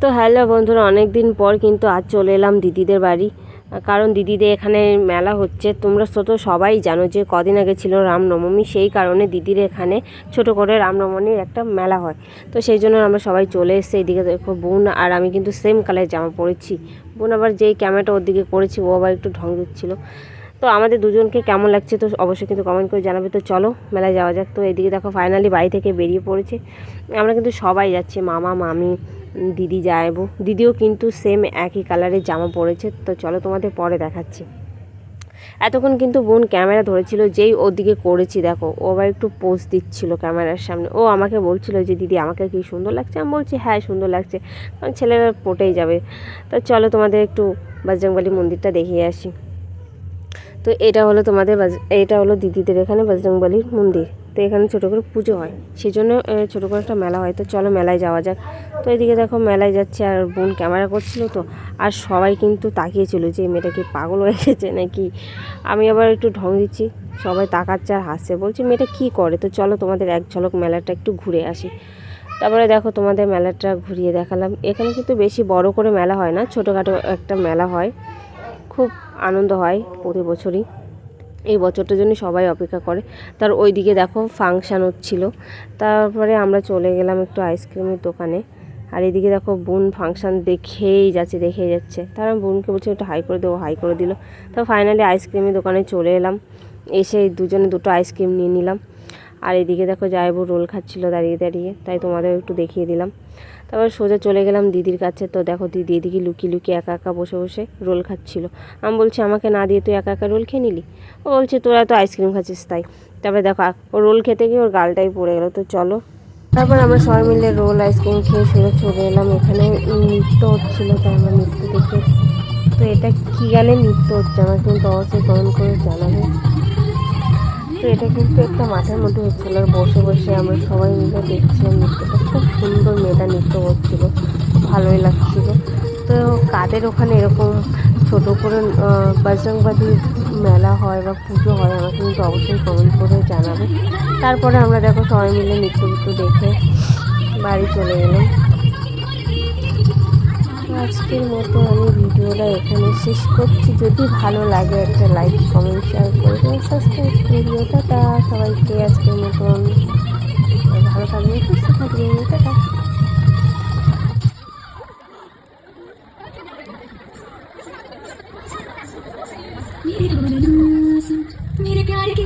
তো হ্যালো বন্ধুরা অনেক দিন পর কিন্তু আজ চলে এলাম দিদিদের বাড়ি। কারণ দিদিদের এখানে মেলা হচ্ছে। তোমরা তো সবাই জানো যে কদিন আগে ছিল রামনবমী, সেই কারণে দিদির এখানে ছোট করে রামনবমীর একটা মেলা হয়। তো সেই জন্য আমরা সবাই চলে এসেছি। এইদিকে দেখো বোন আর আমি কিন্তু সেম কালারের জামা পরেছি। বোন আবার যেই ক্যামেরাটা ওর দিকে করেছি, ও আবার একটু ঢং দিচ্ছিল। তো আমাদের দুজনকে কেমন লাগছে তো অবশ্যই কিন্তু কমেন্ট করে জানাবে। তো চলো, মেলায় যাওয়া যাক। তো এদিকে দেখো ফাইনালি বাড়ি থেকে বেরিয়ে পড়েছে। আমরা কিন্তু সবাই যাচ্ছি, মামা, মামি দিদি যাইবো। দিদিও কিন্তু সেম একই কালারের জামা পরেছে। তো চলো তোমাদের পরে দেখাচ্ছি। এতক্ষণ কিন্তু বোন ক্যামেরা ধরেছিল যেই ওর দিকে করেছি, দেখো। ও আবার একটু পোজ দিচ্ছিল ক্যামেরার সামনে। ও আমাকে বলছিল যে, দিদি, আমাকে কি সুন্দর লাগছে? আমি বলছি হ্যাঁ সুন্দর লাগছে। কারণ ছেলেরা পটেই যাবে। তো চলো তোমাদের একটু বজরংবলী মন্দিরটা দেখিয়ে আসি। তো এটা হলো তোমাদের বাজ- এটা হলো দিদিদের এখানে বজরংবলীর মন্দির। তো এখানে ছোটো করে পুজো হয়। সেই জন্য ছোটো করে একটা মেলা হয়। তো চলো মেলায় যাওয়া যাক। তো এদিকে দেখো মেলায় যাচ্ছে আর বোন ক্যামেরা করছিল তো। আর সবাই কিন্তু তাকিয়েছিল যে মেয়েটা কি পাগল হয়ে গেছে নাকি? আমি আবার একটু ঢং দিচ্ছি। সবাই তাকাচ্ছে আর হাসছে। বলছে, মেয়েটা কী করে? তো চলো তোমাদের এক ঝলক মেলাটা একটু ঘুরে আসি। তারপরে দেখো তোমাদের মেলাটা ঘুরিয়ে দেখালাম। এখানে কিন্তু বেশি বড় করে মেলা হয় না, ছোটোখাটো একটা মেলা হয়। খুব আনন্দ হয় প্রতি বছরই। এই বছরটার জন্য সবাই অপেক্ষা করে। তার ওইদিকে দেখো ফাংশান হচ্ছিল। তারপরে আমরা চলে গেলাম একটু আইসক্রিমের দোকানে। আর এদিকে দেখো বোন ফাংশান দেখেই যাচ্ছে দেখেই যাচ্ছে। তার বোনকে বলছি একটু হাই করে দেবো, হাই করে দিল। তো ফাইনালি আইসক্রিমের দোকানে চলে এলাম। এসে দুজনে দুটো আইসক্রিম নিয়ে নিলাম। আর এদিকে দেখো যাইবো রোল খাচ্ছিল দাঁড়িয়ে দাঁড়িয়ে, তাই তোমাদের একটু দেখিয়ে দিলাম। তারপর সোজা চলে গেলাম দিদির কাছে, তো দেখো দিদি এদিকে লুকিয়ে লুকিয়ে একা একা বসে বসে রোল খাচ্ছিল। আমি বলছি, আমাকে না দিয়ে তুই একা একা রোল খেয়ে নিলি? ও বলছে, তোরা তো আইসক্রিম খাচ্ছিস তাই। তারপরে দেখো ও রোল খেতে গিয়ে ওর গালটাই পড়ে গেলো, তো চলো। তারপর আমরা সবাই মিলে রোল, আইসক্রিম খেয়ে সোজা চলে এলাম। এখানে নৃত্য হচ্ছিল, তাই আমরা নৃত্য দেখে তো এটা কী গানে নৃত্য হচ্ছে? আমার কিন্তু অবশ্যই কমেন্ট করে জানাবে। তো এটা কিন্তু একটা মাঠের মধ্যে হচ্ছিল আর বসে বসে আমরা সবাই মিলে দেখছিলাম নৃত্যটা। খুব সুন্দর মেয়েটা নৃত্য করছিল, ভালোই লাগছিল। তো কাদের ওখানে এরকম ছোট করে বজরংবাদী মেলা হয় বা পুজো হয় আমাকে কিন্তু অবশ্যই কমেন্ট করে জানাবে। তারপরে আমরা দেখো সবাই মিলে নৃত্য দেখে বাড়ি চলে গেলাম। আজকের মতো আমি ভিডিওটা এখানে শেষ করছি। যদি ভালো লাগে একটা লাইক কমেন্ট শেয়ার করবেন সাবস্ক্রাইব করে দিও। টাটা। সবাইকে আজকের মতন ভালো থাকবেন, সুস্থ থাকবেন। টাটা। मेरे प्यार की